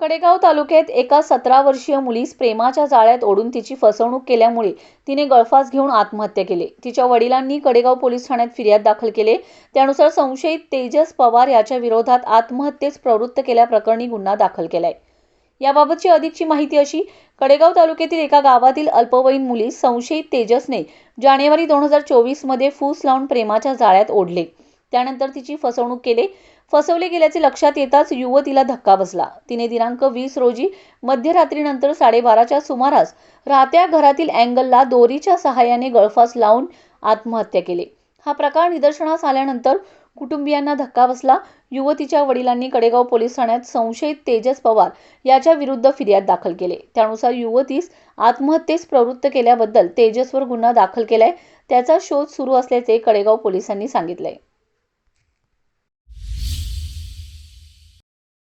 कडेगाव तालुक्यात एका सतरा वर्षीय मुलीस प्रेमाच्या जाळ्यात ओढून तिची फसवणूक केल्यामुळे तिने गळफास घेऊन आत्महत्या केली. तिच्या वडिलांनी कडेगाव पोलीस ठाण्यात फिर्याद दाखल केले. त्यानुसार संशयित तेजस पवार याच्या विरोधात आत्महत्येस प्रवृत्त केल्याप्रकरणी गुन्हा दाखल केलाय. याबाबतची अधिकची माहिती अशी कडेगाव तालुक्यातील एका गावातील अल्पवयीन मुली संशयित तेजसने जानेवारी दोन हजार चोवीसमध्ये फूस लावून प्रेमाच्या जाळ्यात ओढले. त्यानंतर तिची फसवणूक केले. फसवले गेल्याचे लक्षात येताच युवतीला धक्का बसला. तिने दिनांक वीस रोजी मध्यरात्रीनंतर साडेबाराच्या सुमारास राहत्या घरातील अँगलला दोरीच्या सहाय्याने गळफास लावून आत्महत्या केली. हा प्रकार निदर्शनास आल्यानंतर कुटुंबियांना धक्का बसला. युवतीच्या वडिलांनी कडेगाव पोलीस ठाण्यात संशयित तेजस पवार याच्या विरुद्ध फिर्याद दाखल केले. त्यानुसार युवतीस आत्महत्येस प्रवृत्त केल्याबद्दल तेजसवर गुन्हा दाखल केलाय. त्याचा शोध सुरू असल्याचे कडेगाव पोलिसांनी सांगितले